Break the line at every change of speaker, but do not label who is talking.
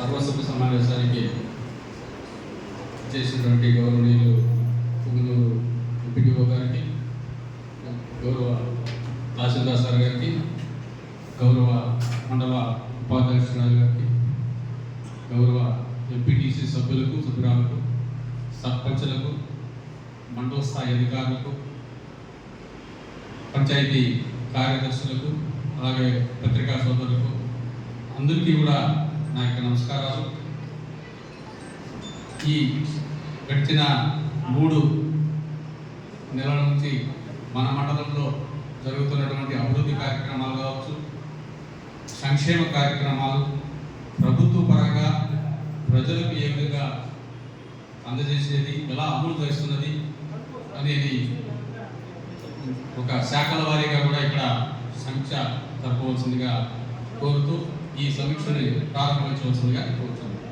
సర్వసభ సమావేశానికి చేసినటువంటి గౌరవనీయులు పుంగనూరు ఎంపీడీఓ గారికి గౌరవ తహసీల్దార్ సార్ గారికి గౌరవ మండల ఉపాధ్యక్షురాలు గారికి గౌరవ ఎంపీటీసీ సభ్యులకు సభ్యురాలకు సర్పంచులకు మండల స్థాయి అధికారులకు పంచాయతీ కార్యదర్శులకు అలాగే పత్రికా సోదరులకు అందరికీ కూడా నా యొక్క నమస్కారాలు. ఈ గడిచిన మూడు నెలల నుంచి మన మండలంలో జరుగుతున్నటువంటి అభివృద్ధి కార్యక్రమాలు కావచ్చు సంక్షేమ కార్యక్రమాలు ప్రభుత్వ పరంగా ప్రజలకు ఏ విధంగా అందజేసేది ఎలా అమలు చేస్తున్నది అనేది ఒక శాఖల వారీగా కూడా ఇక్కడ సమీక్ష తప్పవలసిందిగా కోరుతూ ఈ Và người chủ.